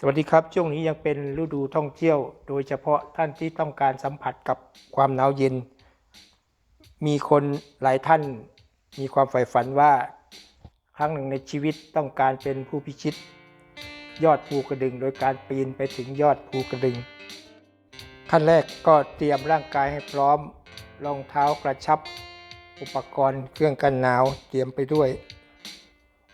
สวัสดีครับ ช่วงนี้ยังเป็นฤดูท่องเที่ยว โดยเฉพาะท่านที่ต้องการสัมผัสกับความหนาวเย็น มีคนหลายท่านมีความใฝ่ฝันว่า ครั้งหนึ่งในชีวิตต้องการเป็นผู้พิชิต ยอดภูกระดึง โดยการปีนไปถึงยอดภูกระดึง ขั้นแรกก็เตรียมร่างกายให้พร้อมรองเท้ากระชับ อุปกรณ์เครื่องกันหนาวเตรียมไปด้วย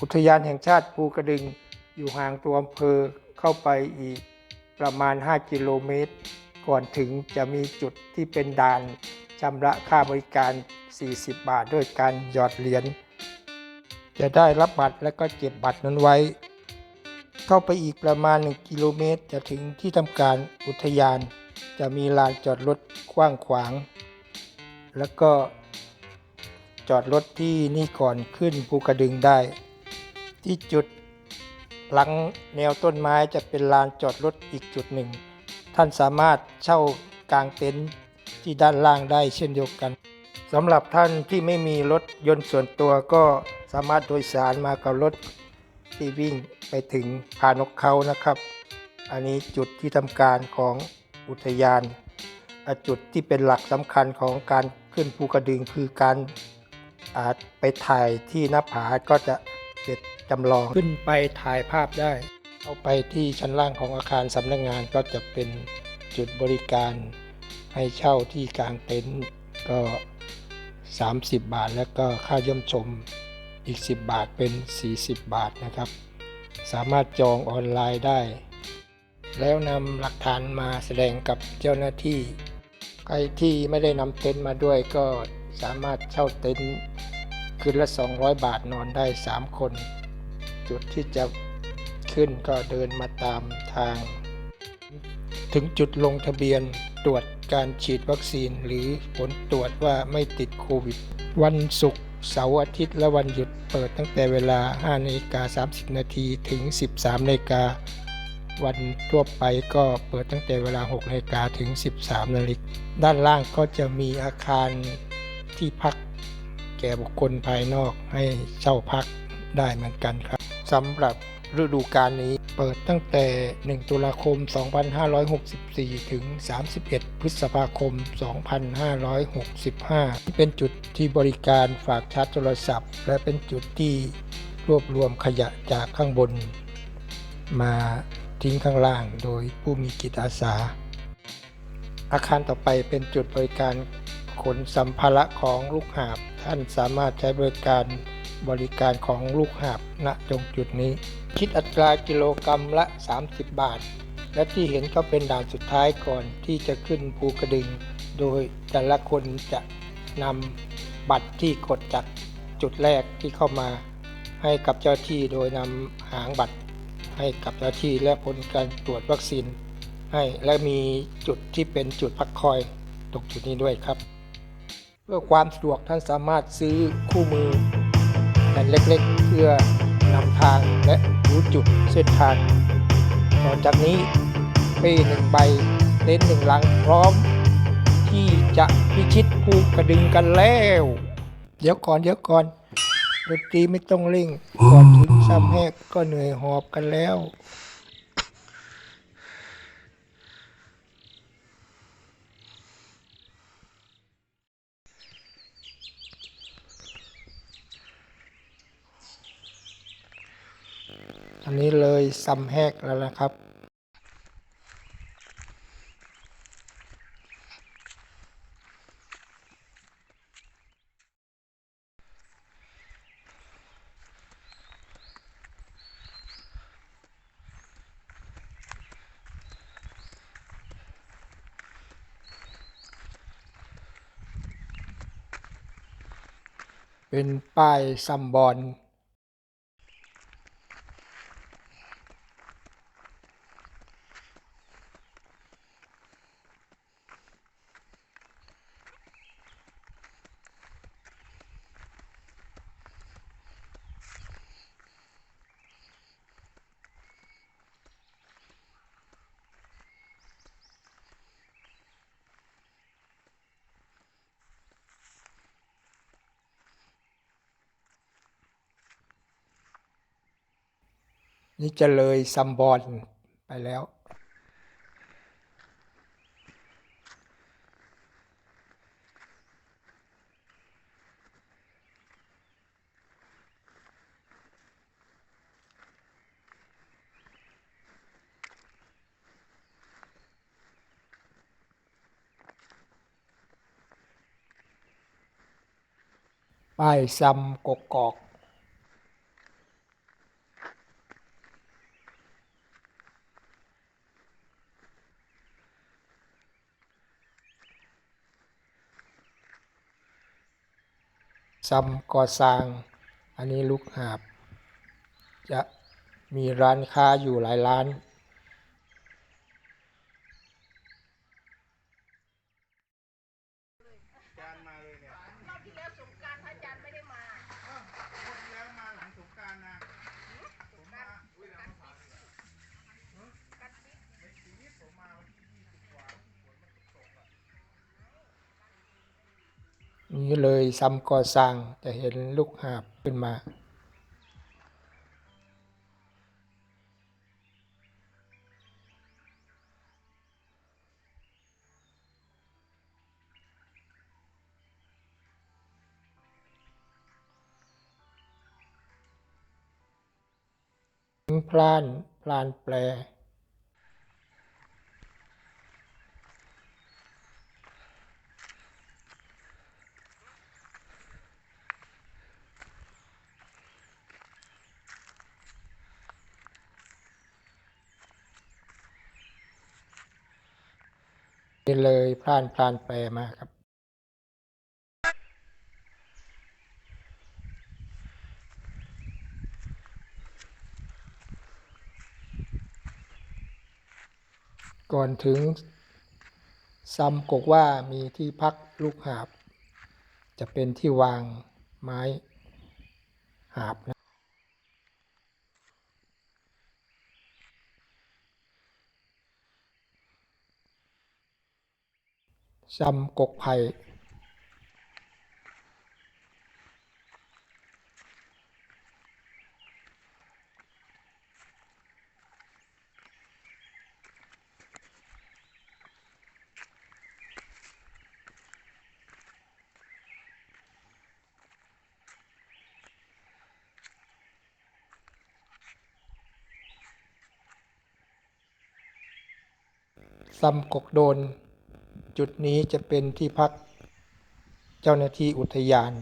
อุทยานแห่งชาติภูกระดึงอยู่ห่างตัวอำเภอ เข้าไปอีกประมาณ 5 กิโลเมตร ก่อนถึงจะมีจุดที่เป็นด่านชำระค่าบริการ 40 บาทด้วยการหยอดเหรียญจะได้รับบัตรและก็เก็บบัตรนั้นไว้ เข้าไปอีกประมาณ 1 กิโลเมตร จะถึงที่ทำการอุทยาน จะมีลานจอดรถกว้างขวาง แล้วก็จอดรถที่นี่ก่อนขึ้นภูกระดึงได้ ที่จุด หลังแนวต้นไม้จะเป็นลานจอดรถอีกจุดหนึ่ง ท่านสามารถเช่ากางเต็นท์ที่ด้านล่างได้เช่นเดียวกันสำหรับท่านที่ไม่มีรถยนต์ส่วนตัวก็สามารถโดยสารมากับรถที่วิ่งไปถึงพานกเขานะครับ อันนี้จุดที่ทำการของอุทยานอจุดที่เป็นหลักสำคัญของการขึ้นภูกระดึงคือการอาจไปถ่ายที่หน้าผาก็จะเสร็จ จำลองขึ้นไปถ่ายภาพได้ เอาไปที่ชั้นล่างของอาคารสำนักงานก็จะเป็นจุดบริการให้เช่าที่กลางเต็นท์ก็ 30 บาท แล้วก็ค่าเยี่ยมชมอีก 10 บาทเป็น 40 บาทนะครับ สามารถจองออนไลน์ได้ แล้วนำหลักฐานมาแสดงกับเจ้าหน้าที่ ใครที่ไม่ได้นำเต็นท์มาด้วยก็สามารถเช่าเต็นท์คืนละ 200 บาทนอนได้ 3 คน จุดที่จะขึ้นก็เดินมาตามทาง ถึงจุดลงทะเบียนตรวจการฉีดวัคซีนหรือผลตรวจว่าไม่ติดโควิด วันศุกร์เสาร์อาทิตย์และวันหยุดเปิดตั้งแต่เวลา 5นาฬิกา30 นาทีถึง 13นาฬิกาวันทั่วไปก็เปิดตั้งแต่เวลา 6นาฬิกาถึง 13นาฬิกาด้านล่างก็จะมีอาคารที่พักแก่บุคคลภายนอกให้เช่าพักได้เหมือนกันครับ สำหรับฤดูกาลนี้เปิดตั้งแต่ 1 ตุลาคม 2564 ถึง 31 พฤษภาคม 2565 เป็นจุดที่บริการฝากชาร์จโทรศัพท์ และเป็นจุดที่รวบรวมขยะจากข้างบน มาทิ้งข้างล่างโดยผู้มีจิตอาสา อาคารต่อไปเป็นจุดบริการขนสัมภาระของลูกหาบ ท่านสามารถใช้บริการ บริการของลูกหาบณตรงจุดนี้ คิดอัตรากิโลกรรัมละ 30 บาท และที่เห็นก็เป็นด่านสุดท้ายก่อนที่จะขึ้นภูกระดึง โดยแต่ละคนจะนำบัตรที่กดจากจุดแรกที่เข้ามา ให้กับเจ้าที่โดยนำหางบัตร ให้กับเจ้าที่และผลการตรวจวัคซีนให้และมีจุดที่เป็นจุดพักคอยตรงจุดนี้ด้วยครับ เพื่อความสะดวกท่านสามารถซื้อคู่มือ แผ่นเล็กๆ เพื่อนำทางและรู้จุดเส้นทาง ต่อจากนี้เป้หนึ่งใบเต็นท์หนึ่งหลังพร้อม ที่จะพิชิตภูกระดึงกันแล้ว เดี๋ยวก่อนเดี๋ยวก่อนดนตรีไม่ต้องเร่งก่อนถึงซ้ำแหกก็เหนื่อยหอบกันแล้ว อันนี้เลยซ้ำแหกแล้วนะครับ เป็นป้ายซัมบอล นี่จะเลยซัมบอลไปแล้ว ป้ายซ้ำกกอก ซ้ำก่อสร้าง อันนี้ลูกหาบ จะมีร้านค้าอยู่หลายร้าน จานมาเลยเนี่ย รอบที่แล้วสงกรารพระอาจารย์ไม่ได้มา อ้าวงวดที่แล้วมาหลังสงกรารนะผมมาอุ้ยเรามาผ่านในชีวิตผมมาวันที่ยี่สิบกว่าฝนมันตกๆอะ นี้เลยซ้ำก่อสร้างจะเห็นลูกหาบขึ้นมา พลานพลานแปล นี่เลยพลานพลานแปลมาครับก่อนถึงซ้ำกกว่ามีที่พักลูกหาบ จะเป็นที่วางไม้หาบนะ ซ้ำกกไผ่ซ้ำกกโดน จุดนี้จะเป็นที่พักเจ้าหน้าที่อุทยาน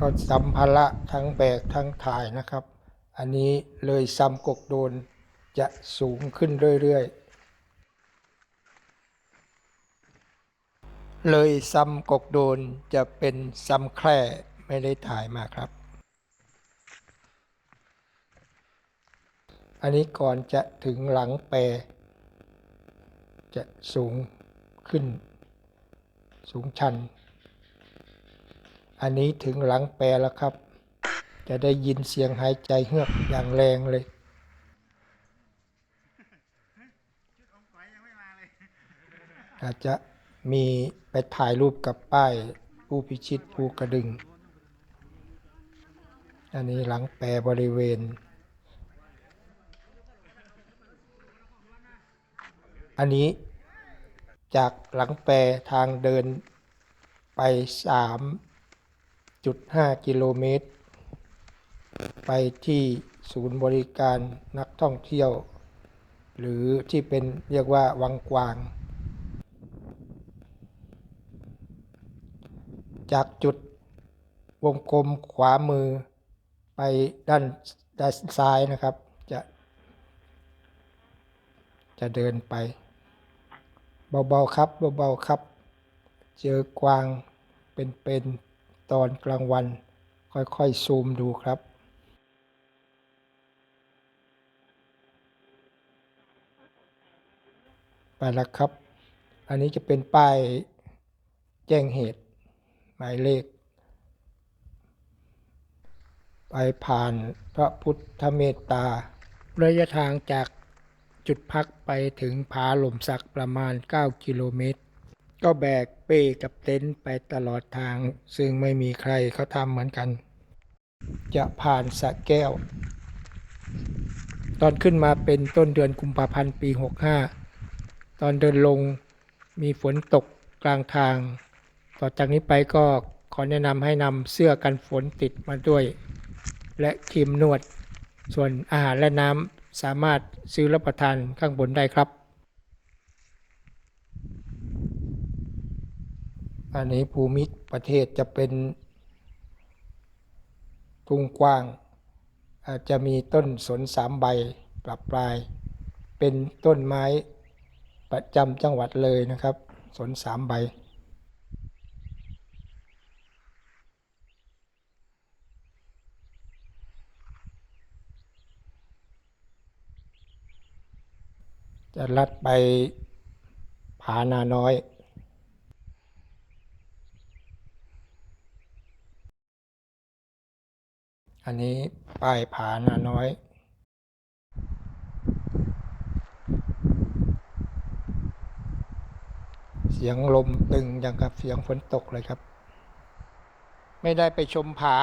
ก็สัมภาระทั้งแบกทั้งถ่ายนะครับ อันนี้เลยซ้ำกกโดนจะสูงขึ้นเรื่อยๆ เลยซ้ำกกโดนจะเป็นซ้ำแคร่ไม่ได้ถ่ายมาครับ อันนี้ก่อนจะถึงหลังแปร จะสูงขึ้น สูงชัน อันนี้ถึงหลังแปรแล้วครับ จะได้ยินเสียงหายใจเฮือกอย่างแรงเลยชุดอมก๋อยยังไม่มาเลยอาจจะมีไปถ่ายรูปกับป้ายผู้พิชิตภูกระดึง อันนี้หลังแปรบริเวณ อันนี้จากหลังแปรทางเดินไป 3.5กิโลเมตร ไปที่ศูนย์บริการนักท่องเที่ยว หรือที่เป็นเรียกว่าวังกวาง จากจุดวงกลมขวามือไปด้านด้านซ้ายนะครับ จะ จะเดินไป เบาๆครับเบาๆครับ เจอกวางเป็นๆ ตอนกลางวัน ค่อยๆซูมดูครับ ไปแล้วครับ อันนี้จะเป็นป้ายแจ้งเหตุ หมายเลข ไปผ่านพระพุทธเมตตา ระยะทางจากจุดพักไปถึงผาหล่มสักประมาณ 9 กิโลเมตร ก็แบกเป้กับเต็นท์ไปตลอดทาง ซึ่งไม่มีใครเขาทำเหมือนกัน จะผ่านสะแก้ว ตอนขึ้นมาเป็นต้นเดือนกุมภาพันธ์ปี 65 ตอนเดินลงมีฝนตกกลางทาง ต่อจากนี้ไปก็ขอแนะนำให้นำเสื้อกันฝนติดมาด้วย และครีมนวด ส่วนอาหารและน้ำสามารถซื้อรับประทานข้างบนได้ครับ อันนี้ภูมิประเทศจะเป็นทุ่งกว้าง อาจจะมีต้นสนสามใบปรับปลาย เป็นต้นไม้ประจำจังหวัดเลยนะครับ สนสามใบจะลัดไปผานาน้อย อันนี้ป้ายผานาน้อยเสียงลมตึงอย่างกับเสียงฝนตกเลยครับ ไม่ได้ไปชมผา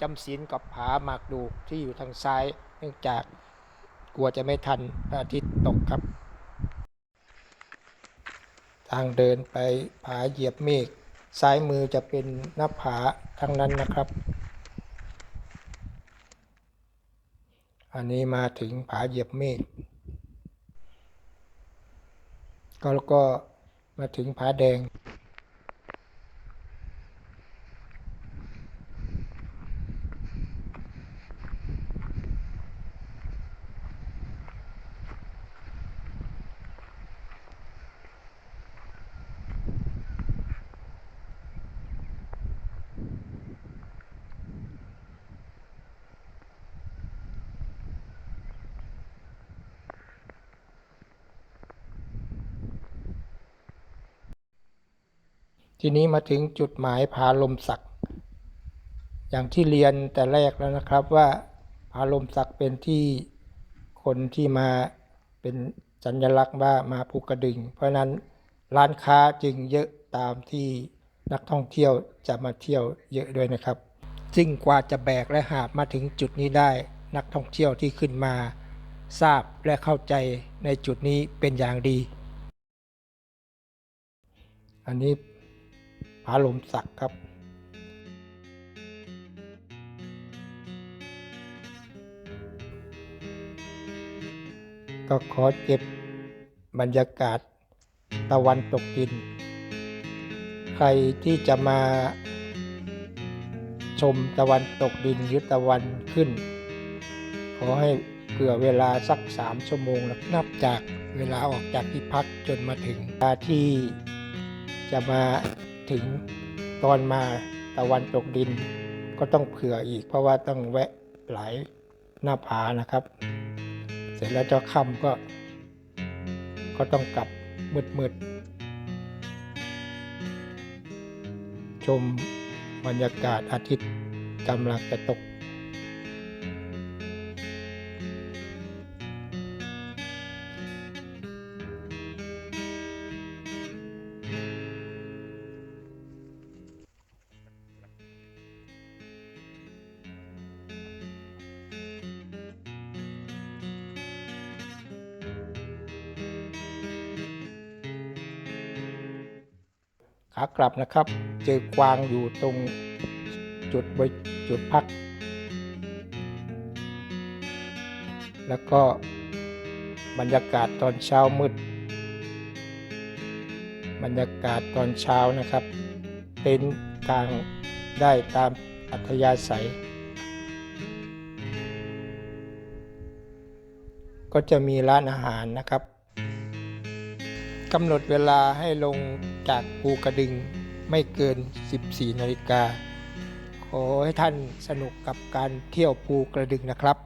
จำศีลกับผาหมากดูกที่อยู่ทางซ้าย เนื่องจากกลัวจะไม่ทันพระอาทิตย์ตกครับ ทางเดินไปผาเหยียบเมฆซ้ายมือจะเป็นหน้าผาทั้งนั้นนะครับ อันนี้มาถึงผาเหยียบเมฆก็แล้วก็มาถึงผาแดง ทีนี้มาถึงจุดหมายผาลมสักอย่างที่เรียนแต่แรกแล้วนะครับว่าผาลมสักเป็นที่คนที่มาเป็นสัญลักษณ์ว่ามาภูกระดึง เพราะฉะนั้นร้านค้าจึงเยอะตามที่นักท่องเที่ยวจะมาเที่ยวเยอะด้วยนะครับ ซึ่งกว่าจะแบกและหาบมาถึงจุดนี้ได้ นักท่องเที่ยวที่ขึ้นมาทราบและเข้าใจในจุดนี้เป็นอย่างดี อันนี้ ผาลมสักครับ ก็ขอเก็บบรรยากาศตะวันตกดิน ใครที่จะมาชมตะวันตกดินหรือตะวันขึ้น ขอให้เผื่อเวลาสักสามชั่วโมงนะนับจากเวลาออกจากที่พักจนมาถึงเวลาที่จะมา ถึงตอนมาตะวันตกดิน ก็ต้องเผื่ออีก เพราะว่าต้องแวะหลายหน้าผานะครับ เสร็จแล้วเจ้าค่ำก็ ก็ต้องกลับมืดๆชมบรรยากาศอาทิตย์กำลังจะตกากลับนะครับ เจอกวางอยู่ตรงจุดบริจุดพัก แล้วก็บรรยากาศตอนเช้ามืด บรรยากาศตอนเช้านะครับ เต็นท์กลางได้ตามอัธยาศัย ก็จะมีร้านอาหารนะครับกำหนดเวลาให้ลง จากภูกระดึงไม่เกิน 14 นาฬิกา ขอให้ท่านสนุกกับการเที่ยวภูกระดึงนะครับ